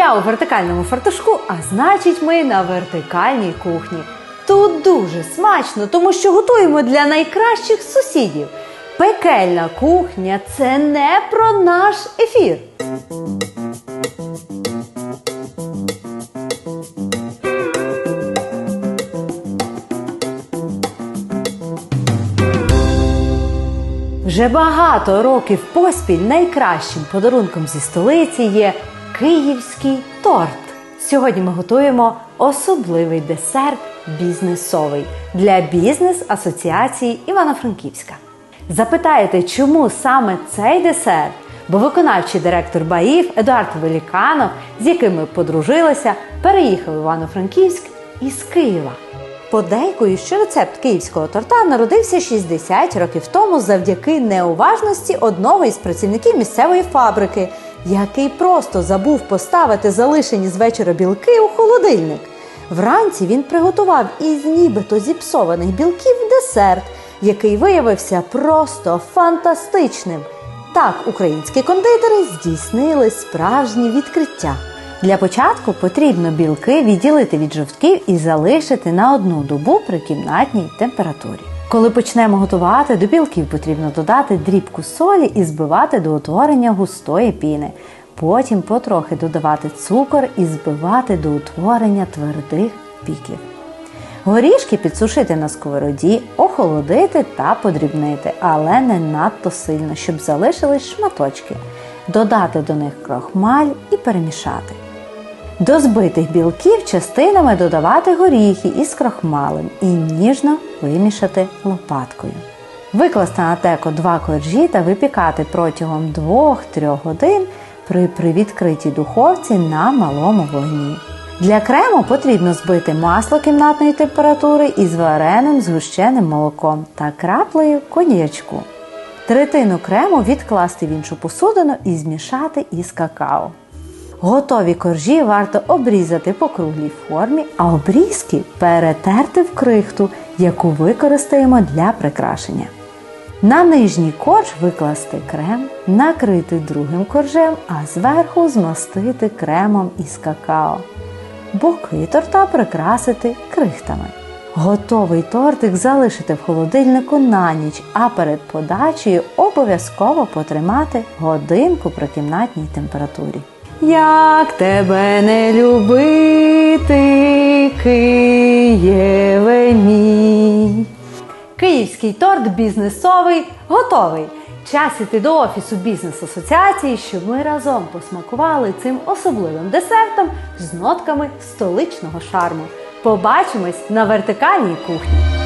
Я у вертикальному фартушку, а значить, ми на вертикальній кухні. Тут дуже смачно, тому що готуємо для найкращих сусідів. Пекельна кухня це не про наш ефір. Вже багато років поспіль найкращим подарунком зі столиці є київський торт. Сьогодні ми готуємо особливий десерт бізнесовий для бізнес-асоціації Івано-Франківська. Запитаєте, чому саме цей десерт? Бо виконавчий директор БАїв Едуард Веліканов, з яким ми подружилися, переїхав в Івано-Франківськ із Києва. Подейкою, що рецепт київського торта народився 60 років тому завдяки неуважності одного із працівників місцевої фабрики, який просто забув поставити залишені з вечора білки у холодильник. Вранці він приготував із нібито зіпсованих білків десерт, який виявився просто фантастичним. Так українські кондитери здійснили справжні відкриття. Для початку потрібно білки відділити від жовтків і залишити на одну добу при кімнатній температурі. Коли почнемо готувати, до білків потрібно додати дрібку солі і збивати до утворення густої піни. Потім потрохи додавати цукор і збивати до утворення твердих піклів. Горішки підсушити на сковороді, охолодити та подрібнити, але не надто сильно, щоб залишились шматочки. Додати до них крохмаль і перемішати. До збитих білків частинами додавати горіхи із крохмалем і ніжно вимішати лопаткою. Викласти на теко два коржі та випікати протягом 2-3 годин при привідкритій духовці на малому вогні. Для крему потрібно збити масло кімнатної температури із вареним згущеним молоком та краплею коньячку. Третину крему відкласти в іншу посудину і змішати із какао. Готові коржі варто обрізати по круглій формі, а обрізки перетерти в крихту, яку використаємо для прикрашення. На нижній корж викласти крем, накрити другим коржем, а зверху змастити кремом із какао. Боки торта прикрасити крихтами. Готовий тортик залишити в холодильнику на ніч, а перед подачею обов'язково потримати годинку при кімнатній температурі. Як тебе не любити, Києве мій. Київський торт бізнесовий готовий. Час іти до офісу бізнес-асоціації, щоб ми разом посмакували цим особливим десертом з нотками столичного шарму. Побачимось на вертикальній кухні.